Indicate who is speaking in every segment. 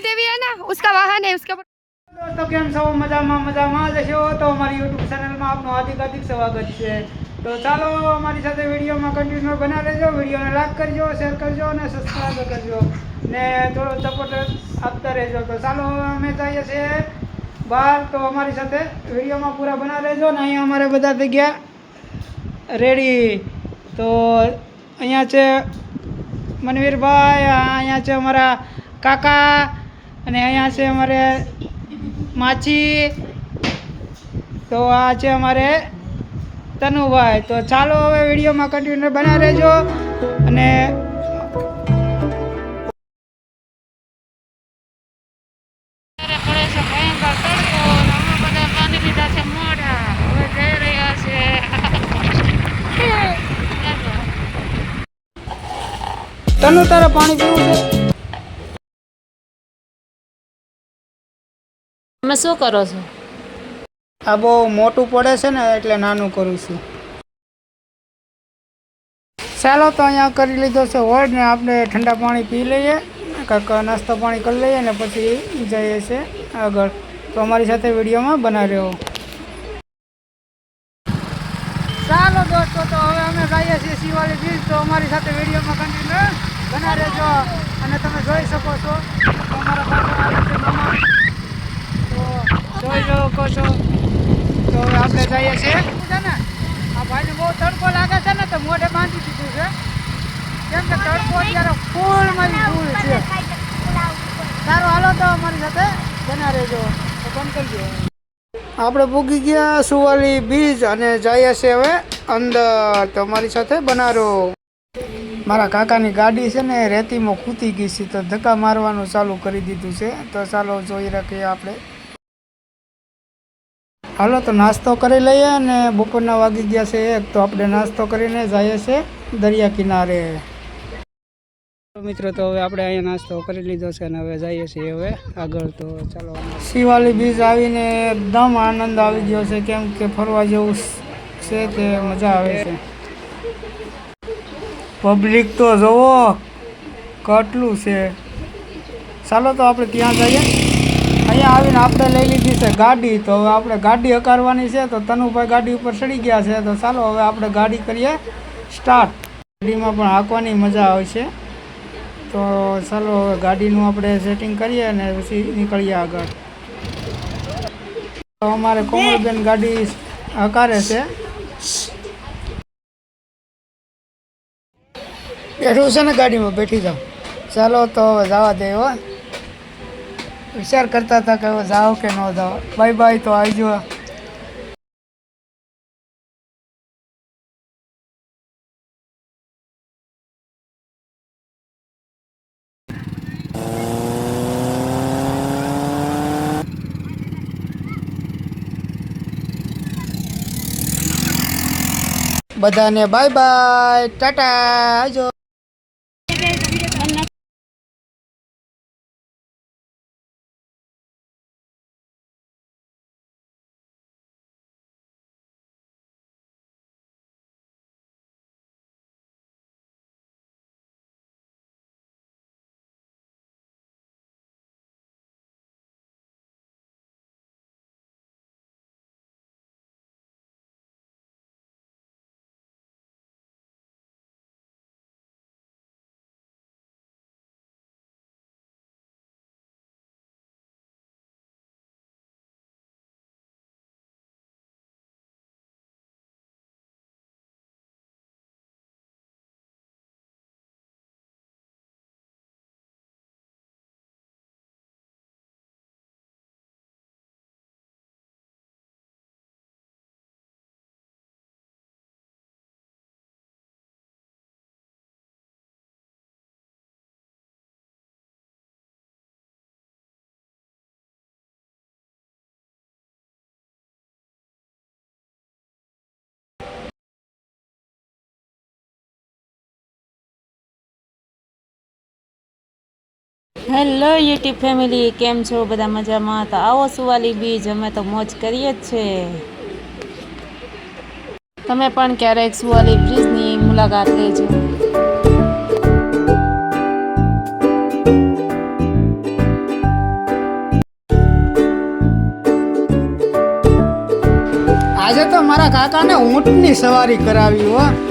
Speaker 1: देवी है ना उसका वाहन है उसके ऊपर
Speaker 2: તો કેમ છો મજામાં મજામાં જ છો તો અમારી યુટ્યુબ ચેનલમાં આપનું હાર્દિક હાર્દિક સ્વાગત છે તો ચાલો અમારી સાથે વિડીયોમાં કન્ટિન્યુ બના રહેજો વિડીયોને લાઈક કરજો શેર કરજો અને સબસ્ક્રાઈબ કરજો ને થોડો સપોર્ટ આપતા રહેજો તો ચાલો હવે અમે જઈએ છીએ બહાર તો અમારી સાથે વિડીયોમાં પૂરા બના રહેજો ને અહીંયા અમારે બધા થઈ ગયા રેડી તો અહીંયા છે મનવીરભાઈ અહીંયા છે અમારા કાકા અને અહીંયા છે અમારે માછી તો આ છે અમારે તનુભાઈ. તો ચાલો હવે વિડીયોમાં કન્ટિન્યુ બના રહેજો. અને તનુ તારે પાણી પીવું છે?
Speaker 3: તમે શું કરો છો?
Speaker 2: આ બહુ મોટું પડે છે ને એટલે નાનું કરું છું. ચાલો તો અહીંયા કરી લીધો છે હોય ને આપણે ઠંડા પાણી પી લઈએ કાંઈક નાસ્તો પાણી કરી લઈએ ને પછી જઈએ છીએ આગળ. તો અમારી સાથે વિડીયોમાં બનાવ્યો ચાલો દોસ્તો તો હવે અમે જઈએ છીએ શિવાલી બીચ તો અમારી સાથે વિડીયોમાં કન્ટિન્યુ બના રહેજો અને તમે જોઈ શકો છો તો અમારા પાછળ આવે છે મામા તો જોઈ શકો છો તો આપણે જઈએ છીએ. છે ને આ ભાઈને બહુ તડકો લાગે છે ને, તો મોઢે બાંધી દીધું છે. કેમ કે તડકો અત્યારે ફૂલ મારી ફૂલ છે. સારું, હાલો તો અમારી સાથે બના રહેજો. તો બંધ કરજો આપણે ભૂગી ગયા સુવાલી બીજ અને જઈએ છીએ હવે અંદર. તો મારી સાથે બનારો. મારા કાકાની ગાડી છે ને, રેતીમાં ખૂતી ગઈ છે, તો ધક્કા મારવાનું ચાલુ કરી દીધું છે. તો ચાલો જોઈ રાખીએ આપણે. હાલો, તો નાસ્તો કરી લઈએ અને બપોરના વાગી ગયા છે એક, તો આપણે નાસ્તો કરીને જઈએ છીએ દરિયા કિનારે. મિત્રો, તો હવે આપણે અહીંયા નાસ્તો કરી લીધો છે અને હવે જઈએ છીએ હવે આગળ. તો ચાલો શિવાલી બીચ આવીને એકદમ આનંદ આવી ગયો છે. કેમ કે ફરવા જેવું છે તે મજા આવે છે. પબ્લિક તો જુઓ, કેટલું છે. ચાલો, તો આપણે ત્યાં જઈએ. અહીંયા આવીને આપણે લઈ લીધી છે ગાડી. તો હવે આપણે ગાડી હકારવાની છે, તો તનુભાઈ ગાડી ઉપર ચડી ગયા છે. તો ચાલો હવે આપણે ગાડી કરીએ સ્ટાર્ટ. ગાડીમાં પણ હાંકવાની મજા આવે છે. તો ચાલો હવે ગાડીનું આપણે સેટિંગ કરીએ અને પછી નીકળીએ આગળ. તો અમારે કોમલબેન ગાડી હકારે છે. બેઠું છે ને ગાડીમાં, બેઠી જાઓ. ચાલો તો હવે જવા દે વિચાર કરતા હતા કે જાઓ કે ન જાઓ. બાય બાય તો આવજો. બધાને બાય બાય ટાટા. આવજો.
Speaker 3: હેલો યુટ્યુબ ફેમિલી, કેમ છો? બધા મજામાં? તો આવો સુવાલી બીજ, અમે તો મોજ કરીએ જ છે. તમે પણ ક્યારેક સુવાલી બ્રિજની મુલાકાત લેજો.
Speaker 2: આજે તો મારા કાકાને ઊંટની સવારી કરાવી હો.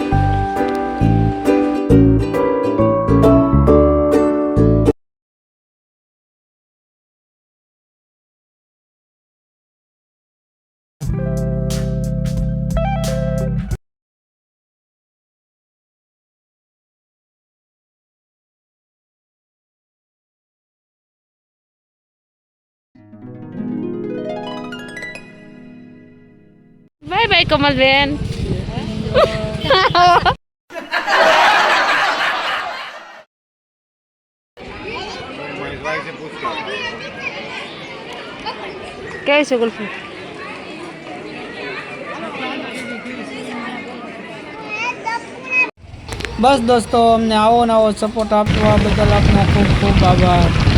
Speaker 3: બાય બાય કમલબેન કેવી છે ગુલ્ફી
Speaker 2: બસ દોસ્તો અમને આવો નવો સપોર્ટ આપવા બદલ આપનો ખૂબ ખૂબ આભાર.